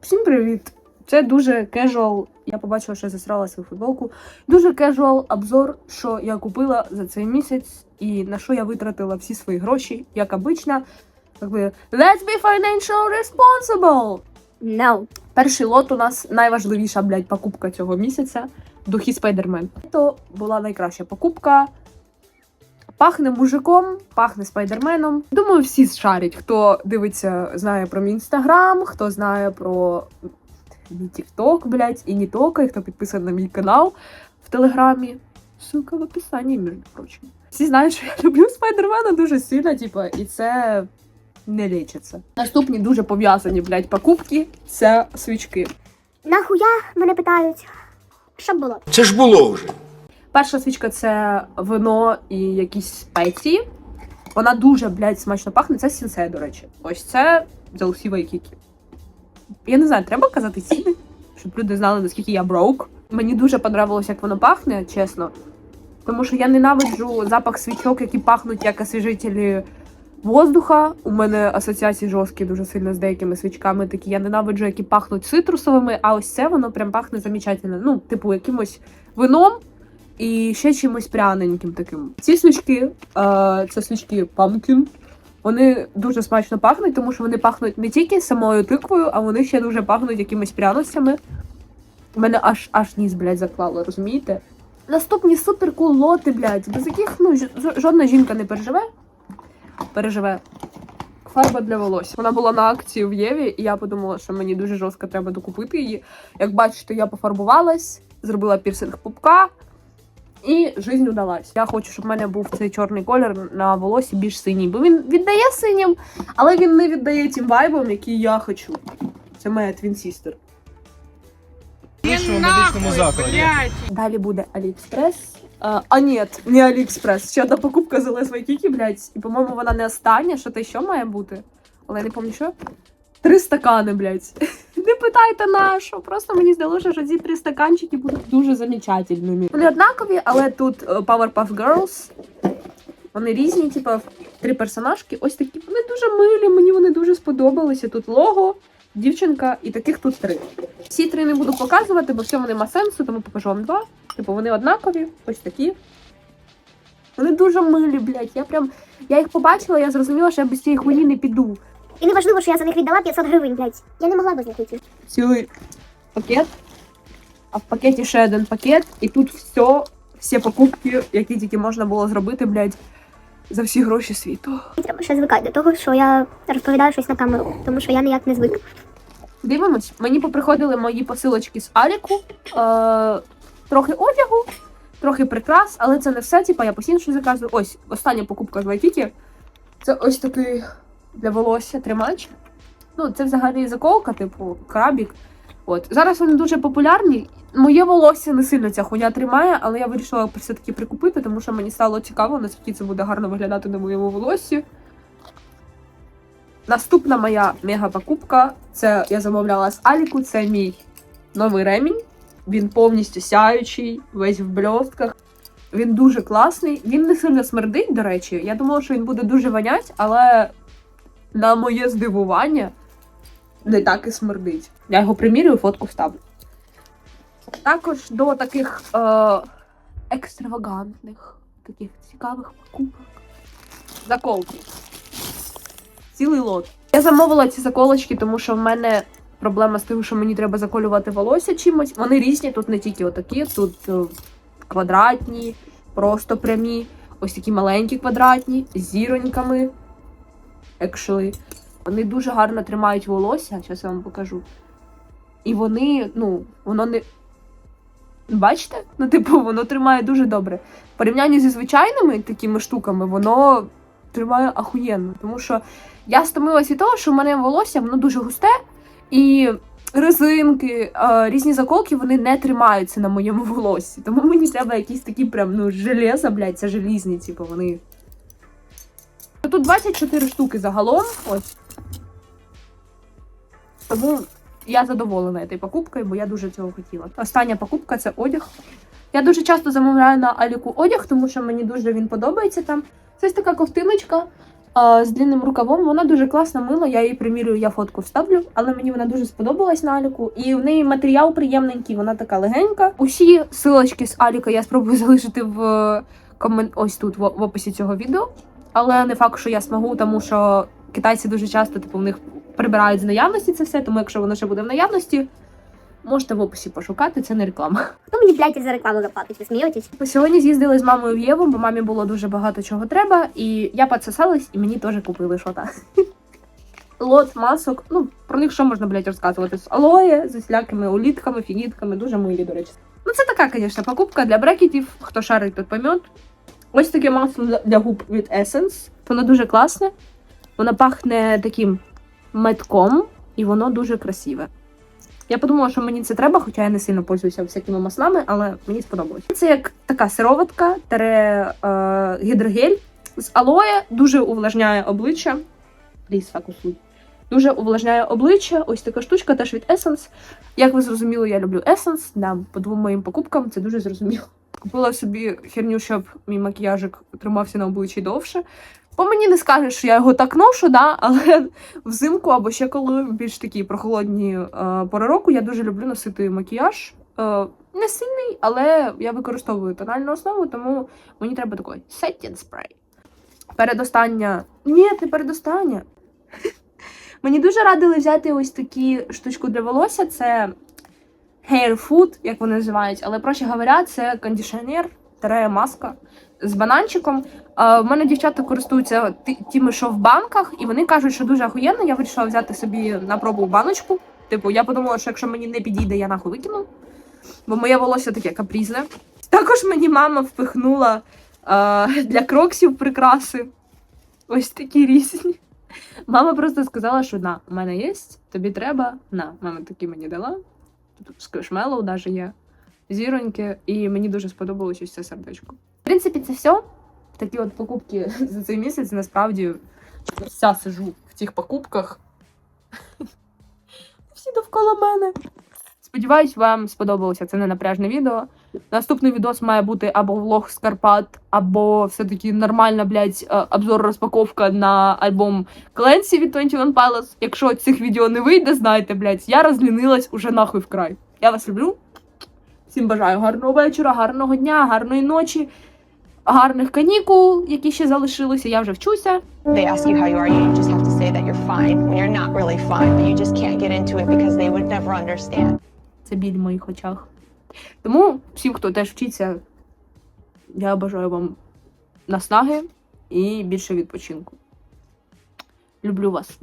Всім привіт! Це дуже кежуал. Я побачила, що я засрала свою футболку. Дуже кежуал обзор, що я купила за цей місяць і на що я витратила всі свої гроші, як обично. Якби Let's be financial responsible! No. Перший лот у нас найважливіша, блядь, покупка цього місяця. Духи Спайдермен. Це була найкраща покупка. Пахне мужиком, пахне спайдерменом. Думаю, всі шарять, хто дивиться, знає про мій інстаграм, хто знає про мій тікток, блядь, і не тільки, і хто підписаний на мій канал в телеграмі. Ссылка в описанні, між прочим. Всі знають, що я люблю спайдермена дуже сильно, типу, і це не лічиться. Наступні дуже пов'язані, блядь, покупки це свічки. Нахуя мене питають? Що було? Це ж було вже. Перша свічка це вино і якісь спеції. Вона дуже, блядь, смачно пахне. Це сінсей, до речі. Ось це Залсі Вайкікі. Я не знаю, треба казати ціни, щоб люди знали, наскільки я броук. Мені дуже понравилось, як воно пахне, чесно. Тому що я ненавиджу запах свічок, які пахнуть як освіжителі воздуха. У мене асоціації жорсткі дуже сильно з деякими свічками. Такі я ненавиджу, які пахнуть цитрусовими, а ось це воно прям пахне замечательно. Ну, типу, якимось вином і ще чимось пряненьким таким. Ці свічки, е, це свічки Pumpkin. Вони дуже смачно пахнуть, тому що вони пахнуть не тільки самою тиквою, а вони ще дуже пахнуть якимись пряностями. У мене аж аж ніс, блядь, заклало, розумієте? Наступні суперкул лоти, блядь, без яких ну, жодна жінка не переживе. Переживе. Фарба для волосся. Вона була на акції в Єві, і я подумала, що мені дуже жорстко треба докупити її. Як бачите, я пофарбувалась, зробила пірсинг пупка, і жизнь удалась. Я хочу, щоб в мене був цей чорний колір на волосі більш синій, бо він віддає синім, але він не віддає тим вайбам, які я хочу. Це моя твін-сістер. Далі буде Аліекспрес. А, а ні, не Аліекспрес. Ще одна покупка з Лес Вайкікі, блядь. І, по-моєму, вона не остання. Що те що має бути? Але я не пам'ятаю, що. Три стакани, блядь. Не питайте на що. Просто мені здалося, що ці три стаканчики будуть дуже замечательними. Вони однакові, але тут е, Powerpuff Girls. Вони різні, типу, три персонажки. Ось такі. Вони дуже милі, мені вони дуже сподобалися. Тут лого, дівчинка, і таких тут три. Всі три не буду показувати, бо в цьому нема сенсу, тому покажу вам два. Типу вони однакові, ось такі. Вони дуже милі, блядь. Я прям. Я їх побачила, я зрозуміла, що я без цієї хуйні не піду. І не важливо, що я за них віддала 500 гривень, блядь. Я не могла без них йти. Цілий пакет. А в пакеті ще один пакет, і тут все, всі покупки, які тільки можна було зробити, блядь, за всі гроші світу. І треба ще звикати до того, що я розповідаю щось на камеру, тому що я ніяк не звик. Дивимось, мені поприходили мої посилочки з Аліку. Е, трохи одягу, трохи прикрас, але це не все. Типа я постійно щось заказую. Ось остання покупка з Вайкікі. Це ось такий для волосся тримач. Ну, це взагалі заколка, типу крабік. От зараз вони дуже популярні. Моє волосся не сильно ця хуйня тримає, але я вирішила все-таки прикупити, тому що мені стало цікаво, наскільки це буде гарно виглядати на моєму волоссі. Наступна моя мега-покупка це я замовляла з Аліку. Це мій новий ремінь. Він повністю сяючий, весь в бльостках. Він дуже класний. Він не сильно смердить, до речі. Я думала, що він буде дуже вонять, але на моє здивування не так і смердить. Я його примірюю, фотку вставлю. Також до таких е- екстравагантних, таких цікавих покупок. Заколки цілий лот. Я замовила ці заколочки, тому що в мене проблема з тим, що мені треба заколювати волосся чимось. Вони різні, тут не тільки отакі, тут е, квадратні, просто прямі, ось такі маленькі квадратні, з зіроньками. Actually. Вони дуже гарно тримають волосся, зараз я вам покажу. І вони, ну, воно не. Бачите? Ну, типу, воно тримає дуже добре. В порівнянні зі звичайними такими штуками, воно тримає ахуєнно. Тому що я стомилась від того, що в мене волосся воно дуже густе, і резинки, е, різні заколки вони не тримаються на моєму волоссі. Тому мені треба якісь такі прям ну, железа, блядь, це желізні, типу, вони. Тут 24 штуки загалом. Ось. Тому я задоволена цією покупкою, бо я дуже цього хотіла. Остання покупка це одяг. Я дуже часто замовляю на Аліку одяг, тому що мені дуже він подобається там. Це ось така ковтиночка. а, з длинним рукавом. Вона дуже класна мила, я її примірюю, я фотку вставлю, але мені вона дуже сподобалась на Аліку. І в неї матеріал приємненький, вона така легенька. Усі силочки з Аліка я спробую залишити в комен... ось тут, в описі цього відео. Але не факт, що я змогу, тому що китайці дуже часто типу, в них прибирають з наявності це все, тому якщо воно ще буде в наявності, можете в описі пошукати, це не реклама. Хто мені, блядь, за рекламу заплатить? Ви смієтесь? Сьогодні з'їздили з мамою в Єву, бо мамі було дуже багато чого треба, і я підсосалась, і мені теж купили що та. Лот масок, ну про них що можна, блядь, розказувати? З алоє, з усілякими улітками, фігітками, дуже милі, до речі. Ну, це така, звісно, покупка для брекетів, хто шарить, тот поймет. Ось таке масло для- губ від Essence. Воно дуже класне. Воно пахне таким метком, і воно дуже красиве. Я подумала, що мені це треба, хоча я не сильно пользуюся всякими маслами, але мені сподобалось. Це як така сироватка, тере е, гідрогель з алоє, дуже увлажняє обличчя. Пліс, фокусуй. Дуже увлажняє обличчя. Ось така штучка теж від Essence. Як ви зрозуміли, я люблю Essence. Да, по двом моїм покупкам це дуже зрозуміло. Купила собі херню, щоб мій макіяжик тримався на обличчі довше. По мені не скажеш, що я його так ношу, да, але взимку або ще коли більш такі прохолодні е, пори року я дуже люблю носити макіяж. Е, не сильний, але я використовую тональну основу, тому мені треба такий setting spray. Передостання. Ні, не передостання. Мені дуже радили взяти ось такі штучку для волосся. Це hair food, як вони називають, але проще говоря, це кондиціонер, тере маска з бананчиком. В мене дівчата користуються тими, що в банках, і вони кажуть, що дуже охуєнно. Я вирішила взяти собі на пробу баночку. Типу, я подумала, що якщо мені не підійде, я нахуй викину. Бо моє волосся таке капрізне. Також мені мама впихнула а, для кроксів прикраси. Ось такі різні. Мама просто сказала, що на, у мене є, тобі треба. На, мама такі мені дала. Тут сквішмелоу навіть є. Зіроньки, і мені дуже сподобалось ось це сердечко. В принципі, це все. Такі от покупки за цей місяць насправді вся сижу в цих покупках. Всі довкола мене. Сподіваюсь, вам сподобалося це ненапряжне відео. Наступний відос має бути або влог з Карпат, або все-таки нормальна, блядь, е, обзор розпаковка на альбом Clancy від 21 Pilots. Якщо цих відео не вийде, знайте, блядь, я розлінилась уже нахуй вкрай. Я вас люблю. Всім бажаю гарного вечора, гарного дня, гарної ночі, гарних канікул, які ще залишилися. Я вже вчуся. they ask you how you are, you just have to say that you're fine when you're not really fine, but you just can't get into it because they would never understand. Це біль в моїх очах. Тому всім, хто теж вчиться, я бажаю вам наснаги і більше відпочинку. Люблю вас.